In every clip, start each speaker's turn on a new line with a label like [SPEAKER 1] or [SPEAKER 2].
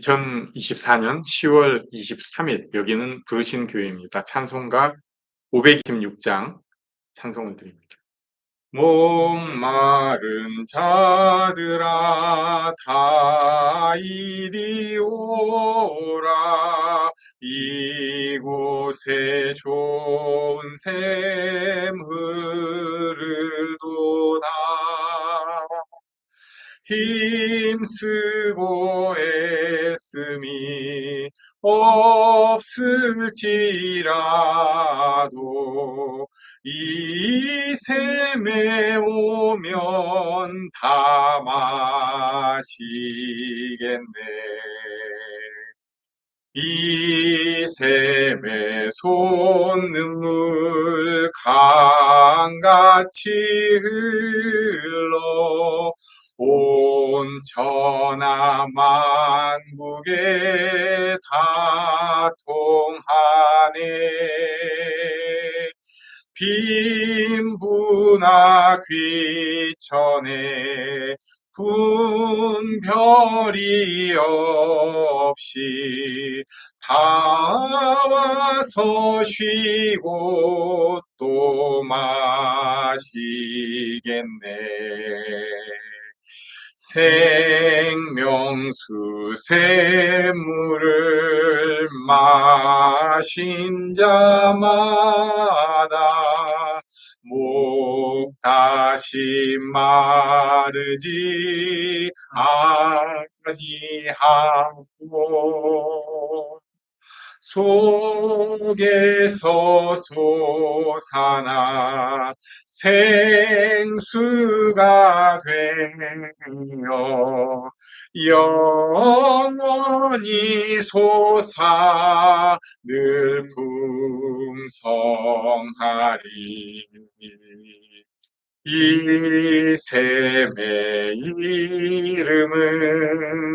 [SPEAKER 1] 2024년 10월 23일 여기는 부르신 교회입니다. 찬송가 526장 찬송을 드립니다. 목마른 자들아 다 이리 오라 이곳에 좋은 샘 흐르 힘쓰고 애씀이 없을지라도 이 샘에 오면 다 마시겠네. 이 샘에 솟는물 강같이 흘러 온 천하 만국에 다 통하네 빈부나 귀천에 분별이 없이 다 와서 쉬고 또 마시겠네. 생명수 샘물을 마신 자마다 목 다시 마르지 아니하고 속에서 솟아나 생수가 되어 영원히 솟아 늘 풍성하리. 이 샘의 이름은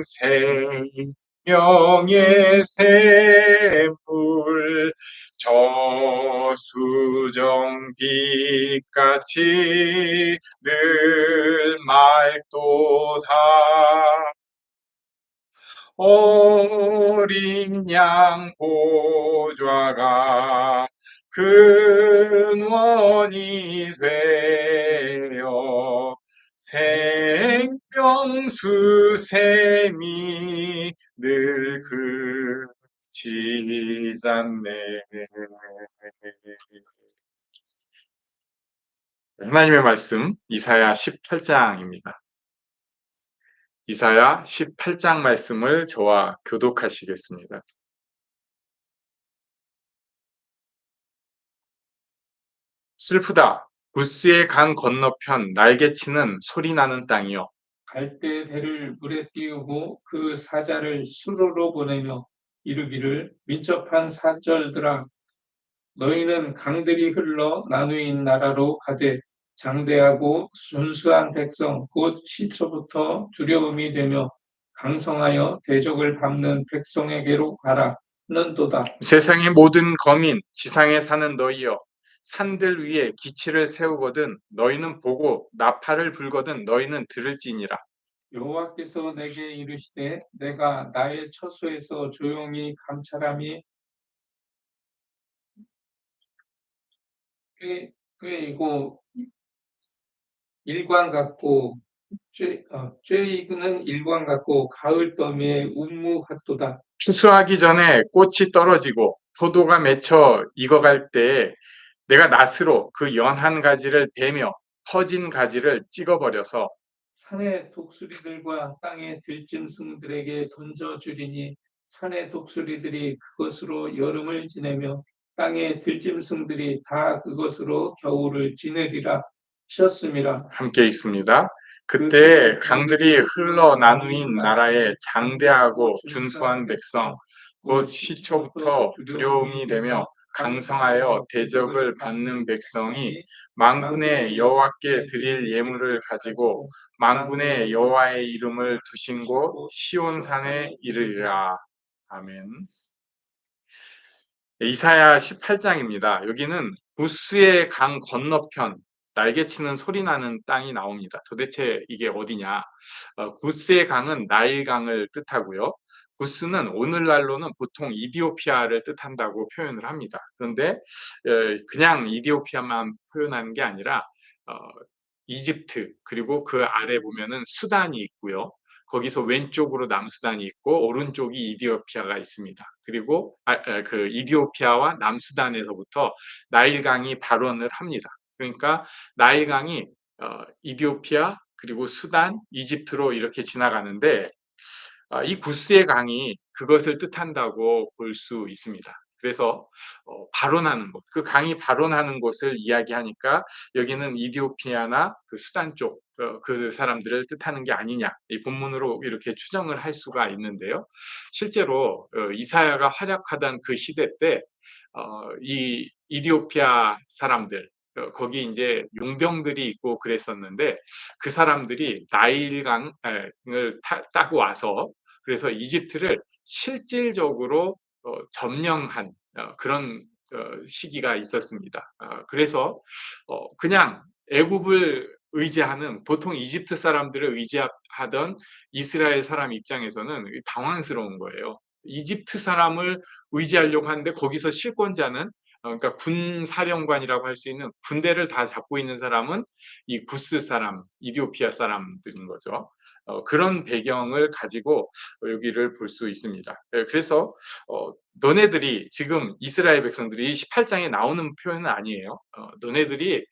[SPEAKER 1] 생 명의 샘물 저수정 빛같이 늘 맑도다. 어린 양 보좌가 근원이 되어 생명수 샘이 늘 그치잖네. 하나님의 말씀 이사야 18장입니다. 이사야 18장 말씀을 저와 교독하시겠습니다. 슬프다. 불스의 강 건너편 날개치는 소리 나는 땅이요.
[SPEAKER 2] 갈대 배를 물에 띄우고 그 사자를 수로로 보내며 이르기를 민첩한 사절들아 너희는 강들이 흘러 나누인 나라로 가되 장대하고 순수한 백성 곧 시초부터 두려움이 되며 강성하여 대적을 밟는 백성에게로 가라 는도다
[SPEAKER 1] 세상의 모든 거민, 지상에 사는 너희여, 산들 위에 기치를 세우거든 너희는 보고 나팔을 불거든 너희는 들을지니라.
[SPEAKER 2] 여호와께서 내게 이르시되 내가 나의 처소에서 조용히 감찰함이 꽤, 꾀이고 일광 같고 죄, 어, 죄이는 일광 같고 가을 더미의 운무 같도다
[SPEAKER 1] 추수하기 전에 꽃이 떨어지고 포도가 맺혀 익어갈 때에 내가 낫으로 그 연한 가지를 베며 퍼진 가지를 찍어버려서
[SPEAKER 2] 산의 독수리들과 땅의 들짐승들에게 던져주리니 산의 독수리들이 그것으로 여름을 지내며 땅의 들짐승들이 다 그것으로 겨울을 지내리라 하셨음이라
[SPEAKER 1] 함께 있습니다. 그때 강들이 흘러 나누인 나라의 장대하고 준수한 백성 곧 시초부터 두려움이 되며 강성하여 대적을 받는 백성이 만군의 여호와께 드릴 예물을 가지고 만군의 여호와의 이름을 두신 곳 시온산에 이르리라. 아멘. 이사야 18장입니다. 여기는 부스의 강 건너편 날개치는 소리 나는 땅이 나옵니다. 도대체 이게 어디냐? 어, 구스의 강은 나일강을 뜻하고요. 구스는 오늘날로는 보통 이디오피아를 뜻한다고 표현을 합니다. 그런데 어, 그냥 이디오피아만 표현하는 게 아니라 어, 이집트 그리고 그 아래 보면은 수단이 있고요. 거기서 왼쪽으로 남수단이 있고 오른쪽이 이디오피아가 있습니다. 그리고 아, 아, 그 이디오피아와 남수단에서부터 나일강이 발원을 합니다. 그러니까 나일강이 어, 이디오피아 그리고 수단, 이집트로 이렇게 지나가는데 아, 이 구스의 강이 그것을 뜻한다고 볼 수 있습니다. 그래서 어, 발원하는 곳, 그 강이 발원하는 곳을 이야기하니까 여기는 이디오피아나 그 수단 쪽 어, 그 사람들을 뜻하는 게 아니냐 이 본문으로 이렇게 추정을 할 수가 있는데요. 실제로 어, 이사야가 활약하던 그 시대 때 어, 이 이디오피아 사람들 어, 거기 이제 용병들이 있고 그랬었는데 그 사람들이 나일강을 타, 따고 와서 그래서 이집트를 실질적으로 어, 점령한 어, 그런 어, 시기가 있었습니다. 어, 그래서 어, 그냥 애굽을 의지하는 보통 이집트 사람들을 의지하던 이스라엘 사람 입장에서는 당황스러운 거예요. 이집트 사람을 의지하려고 하는데 거기서 실권자는 어, 그러니까 군 사령관이라고 할 수 있는 군대를 다 잡고 있는 사람은 이 구스 사람, 이디오피아 사람들인 거죠. 어, 그런 배경을 가지고 여기를 볼 수 있습니다. 예, 그래서 어, 너네들이 지금 이스라엘 백성들이 18장에 나오는 표현은 아니에요. 어, 너네들이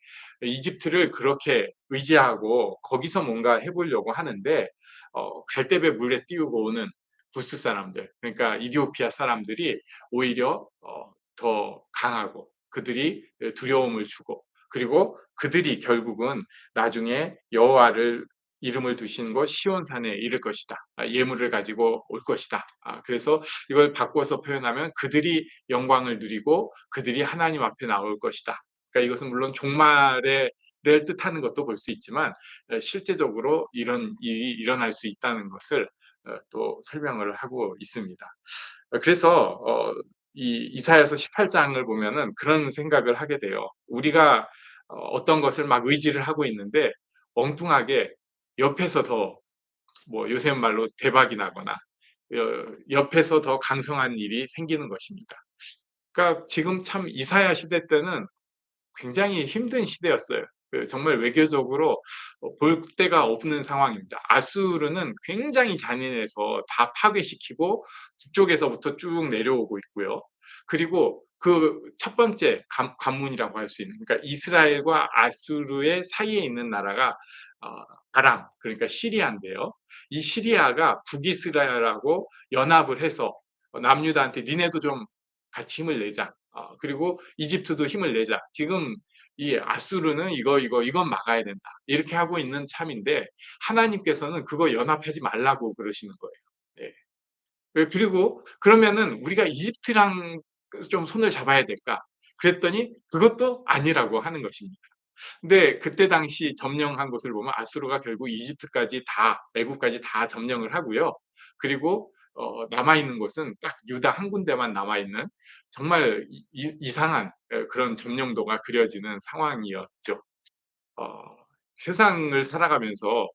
[SPEAKER 1] 이집트를 그렇게 의지하고 거기서 뭔가 해보려고 하는데 어, 갈대배 물에 띄우고 오는 부스 사람들, 그러니까 이디오피아 사람들이 오히려 어, 더 강하고 그들이 두려움을 주고 그리고 그들이 결국은 나중에 여호와를 이름을 두신 곳 시온산에 이를 것이다. 아, 예물을 가지고 올 것이다. 아, 그래서 이걸 바꿔서 표현하면 그들이 영광을 누리고 그들이 하나님 앞에 나올 것이다. 그러니까 이것은 물론 종말의 를 뜻하는 것도 볼 수 있지만 어, 실제적으로 이런 일이 일어날 수 있다는 것을 어, 또 설명을 하고 있습니다. 어, 그래서 이 이사야서 18장을 보면은 그런 생각을 하게 돼요. 우리가 어떤 것을 막 의지를 하고 있는데 엉뚱하게 옆에서 더 뭐 요새 말로 대박이 나거나 옆에서 더 강성한 일이 생기는 것입니다. 그러니까 지금 참 이사야 시대 때는 굉장히 힘든 시대였어요. 그 정말 외교적으로 어, 볼 데가 없는 상황입니다. 아수르는 굉장히 잔인해서 다 파괴시키고 북쪽에서부터 쭉 내려오고 있고요. 그리고 그 첫 번째 관, 문이라고 할 수 있는 그러니까 이스라엘과 아수르의 사이에 있는 나라가 어, 아람 그러니까 시리아인데요. 이 시리아가 북이스라엘하고 연합을 해서 남유다한테 니네도 좀 같이 힘을 내자. 어, 그리고 이집트도 힘을 내자. 지금 이 아수르는 이거 이거 이건 막아야 된다. 이렇게 하고 있는 참인데 하나님께서는 그거 연합하지 말라고 그러시는 거예요. 예. 그리고 그러면은 우리가 이집트랑 좀 손을 잡아야 될까? 그랬더니 그것도 아니라고 하는 것입니다. 근데 그때 당시 점령한 곳을 보면 아수르가 결국 이집트까지 다 애국까지 다 점령을 하고요. 그리고 어, 남아 있는 곳은 딱 유다 한 군데만 남아 있는 정말 이, 상한 그런 점령도가 그려지는 상황이었죠. 어, 세상을 살아가면서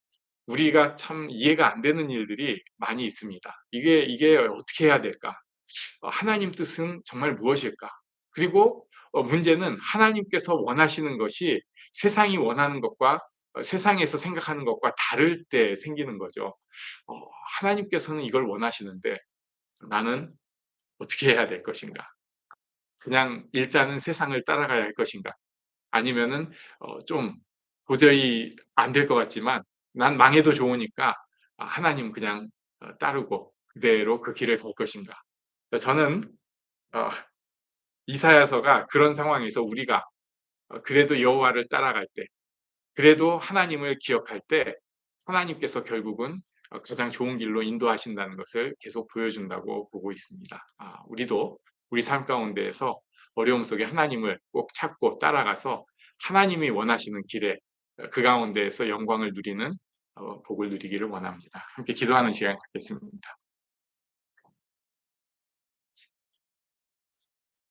[SPEAKER 1] 우리가 참 이해가 안 되는 일들이 많이 있습니다. 이게, 이게 어떻게 해야 될까? 어, 하나님 뜻은 정말 무엇일까? 그리고 어, 문제는 하나님께서 원하시는 것이 세상이 원하는 것과 어, 세상에서 생각하는 것과 다를 때 생기는 거죠. 어, 하나님께서는 이걸 원하시는데 나는 어떻게 해야 될 것인가? 그냥 일단은 세상을 따라가야 할 것인가? 아니면은 어, 좀 도저히 안 될 것 같지만 난 망해도 좋으니까 아, 하나님 그냥 어, 따르고 그대로 그 길을 갈 것인가? 저는 어, 이사야서가 그런 상황에서 우리가 어, 그래도 여호와를 따라갈 때 그래도 하나님을 기억할 때 하나님께서 결국은 어, 가장 좋은 길로 인도하신다는 것을 계속 보여준다고 보고 있습니다. 아, 우리도 우리 삶 가운데에서 어려움 속에 하나님을 꼭 찾고 따라가서 하나님이 원하시는 길에 어, 그 가운데에서 영광을 누리는 어, 복을 누리기를 원합니다. 함께 기도하는 시간 갖겠습니다.